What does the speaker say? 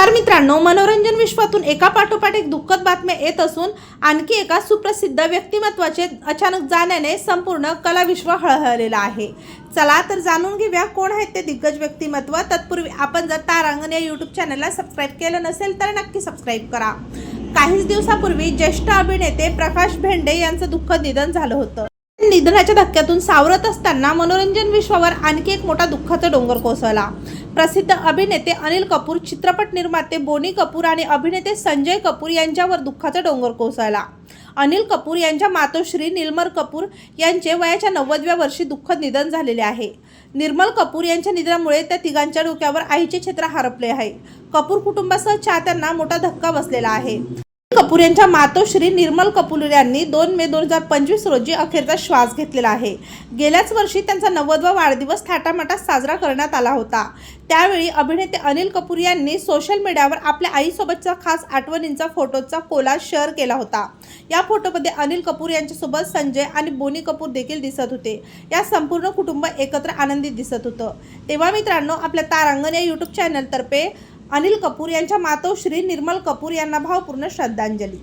नमस्कार मित्रांनो मनोरंजन विश्वातून एका पाठोपाठ एक दुःखद बातम्या येत असून आणखी एका सुप्रसिद्ध व्यक्तिमत्वाचे अचानक जाण्याने संपूर्ण कलाविश्व हळहळलेला आहे. चला तर जाणून घेऊया कोण आहेत ते दिग्गज व्यक्तिमत्व. तत्पूर्वी आपण जर तारांगण या यूट्यूब चॅनलला सबस्क्राईब केलं नसेल तर नक्की सबस्क्राईब करा. काहीच दिवसापूर्वी ज्येष्ठ अभिनेते प्रकाश भेंडे यांचं दुःखद निधन झालं होतं. निधनाच्या धक्क्यातून सावरत असताना मनोरंजन विश्वावर आणखी एक मोठा दुःखाचा डोंगर कोसळला. प्रसिद्ध अभिनेते अनिल कपूर चित्रपट निर्माते बोनी कपूर आणि अभिनेते संजय कपूर यांच्यावर दुःखाचा डोंगर कोसळला. अनिल कपूर यांच्या मातोश्री निर्मल कपूर यांचे वयाच्या नव्वदव्या वर्षी दुःखद निधन झालेले आहे. निर्मल कपूर यांच्या निधनामुळे त्या तिघांच्या डोक्यावर आईचे क्षेत्र हरपले आहे. कपूर कुटुंबासह चाहत्यांना मोठा धक्का बसलेला आहे. कपूर यांच्या मातोश्री निर्मल कपूर यांनी दोन मे दोन हजार पंचवीस रोजी अखेरचा श्वास घेतलेला आहे. गेल्याच वर्षी त्यांचा नव्वदवा वाढदिवस थाटामाटात साजरा करण्यात आला होता. त्यावेळी अभिनेते अनिल कपूर यांनी सोशल मीडियावर आपल्या आईसोबतचा खास आठवणींचा फोटोचा कोलाज शेअर केला होता. या फोटोमध्ये अनिल कपूर यांच्यासोबत संजय आणि बोनी कपूर देखील दिसत होते. या संपूर्ण कुटुंब एकत्र आनंदित दिसत होतं. तेव्हा मित्रांनो आपल्या तारांगण या यूट्यूब चॅनलतर्फे अनिल कपूर यांच्या मातोश्री निर्मल कपूर यांना भावपूर्ण श्रद्धांजली.